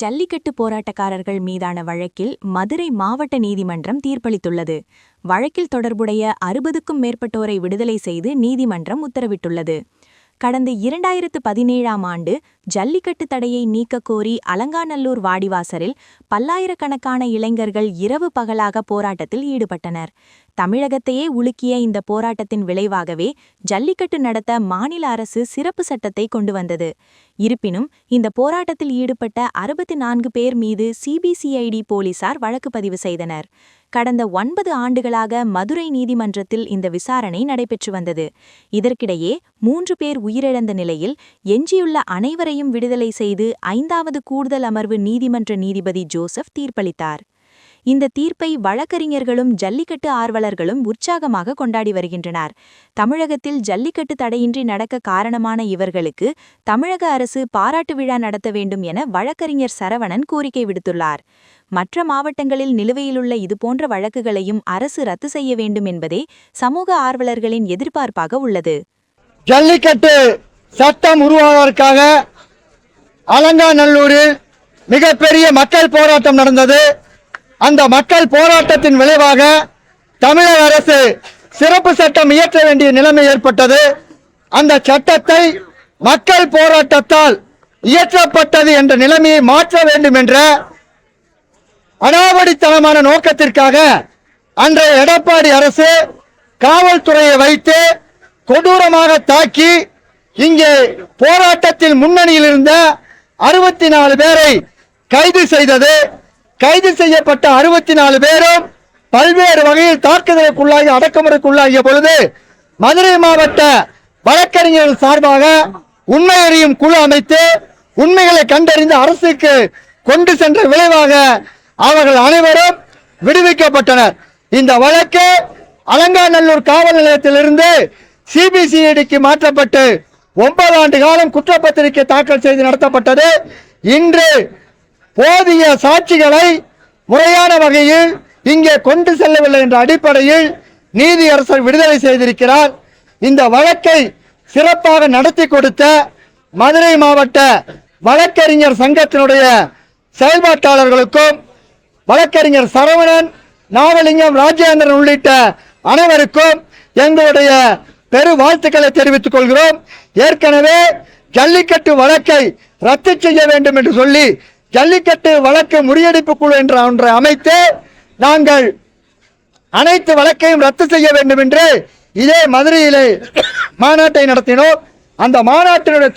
ஜல்லிக்கட்டு போராட்டக்காரர்கள் மீதான வழக்கில் மதுரை மாவட்ட நீதிமன்றம் தீர்ப்பளித்துள்ளது. வழக்கில் தொடர்புடைய அறுபதுக்கும் மேற்பட்டோரை விடுதலை செய்து நீதிமன்றம் உத்தரவிட்டுள்ளது. கடந்த இரண்டாயிரத்து பதினேழாம் ஆண்டு ஜல்லிக்கட்டு தடையை நீக்கக் கோரி அலங்காநல்லூர் வாடிவாசரில் பல்லாயிரக்கணக்கான இளைஞர்கள் இரவு பகலாக போராட்டத்தில் ஈடுபட்டனர். தமிழகத்தையே உலுக்கிய இந்த போராட்டத்தின் விளைவாகவே ஜல்லிக்கட்டு நடத்த மாநில அரசு சிறப்பு சட்டத்தை கொண்டு வந்தது. இருப்பினும் இந்த போராட்டத்தில் ஈடுபட்ட அறுபத்தி நான்கு பேர் மீது சிபிசிஐடி போலீசார் வழக்கு பதிவு செய்தனர். கடந்த ஒன்பது ஆண்டுகளாக மதுரை நீதிமன்றத்தில் இந்த விசாரணை நடைபெற்று வந்தது. இதற்கிடையே மூன்று பேர் உயிரிழந்த நிலையில் எஞ்சியுள்ள அனைவரையும் விடுதலை செய்து ஐந்தாவது கூடுதல் அமர்வு நீதிமன்ற நீதிபதி ஜோசப் தீர்ப்பளித்தார். இந்த தீர்ப்பை வழக்கறிஞர்களும் ஜல்லிக்கட்டு ஆர்வலர்களும் உற்சாகமாக கொண்டாடி வருகின்றனர். தமிழகத்தில் ஜல்லிக்கட்டு தடையின்றி நடக்க காரணமான இவர்களுக்கு தமிழக அரசு பாராட்டு விழா நடத்த வேண்டும் என வழக்கறிஞர் சரவணன் கோரிக்கை விடுத்துள்ளார். மற்ற மாவட்டங்களில் நிலுவையிலுள்ள இதுபோன்ற வழக்குகளையும் அரசு ரத்து செய்ய வேண்டும் என்பதே சமூக ஆர்வலர்களின் எதிர்பார்ப்பாக உள்ளது. ஜல்லிக்கட்டு சட்டம் உருவாவதற்காக அலங்காநல்லூரில் மிகப்பெரிய மக்கள் போராட்டம் நடந்தது. அந்த மக்கள் போராட்டத்தின் விளைவாக தமிழக அரசு சிறப்பு சட்டம் இயற்ற வேண்டிய நிலைமை ஏற்பட்டது. அந்த சட்டத்தை மக்கள் போராட்டத்தால் இயற்றப்பட்டது என்ற நிலைமையை மாற்ற வேண்டும் என்ற அடாவடித்தனமான நோக்கத்திற்காக அன்றைய எடப்பாடி அரசு காவல்துறையை வைத்து கொடூரமாக தாக்கி இங்கே போராட்டத்தில் முன்னணியில் இருந்த அறுபத்தி நாலு பேரை கைது செய்தது. கைது செய்யப்பட்ட அறுபத்தி நாலு பேரும் பல்வேறு வகையில் தாக்குதலுக்குள்ளாகி அடக்குமுறைக்குள்ளாகிய பொழுது மதுரை மாவட்ட வழக்கறிஞர்கள் சார்பாக உண்மை அறியும் குழு அமைத்து உண்மைகளை கண்டறிந்து அரசுக்கு கொண்டு சென்ற விளைவாக அவர்கள் அனைவரும் விடுவிக்கப்பட்டனர். இந்த வழக்கு அலங்காநல்லூர் காவல் நிலையத்திலிருந்து சிபிசிஐடிக்கு மாற்றப்பட்டு ஒன்பது ஆண்டு காலம் குற்றப்பத்திரிகை தாக்கல் செய்து நடத்தப்பட்டது. இன்று போதிய சாட்சிகளை முறையான வகையில் இங்கே கொண்டு செல்லவில்லை என்ற அடிப்படையில் நீதியரசர் விடுதலை செய்திருக்கிறார். இந்த வழக்கை சிறப்பாக நடத்தி கொடுத்த மதுரை மாவட்ட வழக்கறிஞர் சங்கத்தினுடைய செயல்பாட்டாளர்களுக்கும் வழக்கறிஞர் சரவணன் நாகலிங்கம் ராஜேந்திரன் உள்ளிட்ட அனைவருக்கும் எங்களுடைய பெரு வாழ்த்துக்களை தெரிவித்துக் கொள்கிறோம். ஏற்கனவே ஜல்லிக்கட்டு வழக்கை ரத்து செய்ய வேண்டும் என்று சொல்லி ஜல்லிக்கட்டு வழக்கு முறியடிப்பு குழு என்ற ஒன்றை அமைத்து நாங்கள் அனைத்து வழக்கையும் ரத்து செய்ய வேண்டும் என்று இதே மதுரையிலே மாநாட்டை நடத்தினோம். அந்த மாநாட்டினுடைய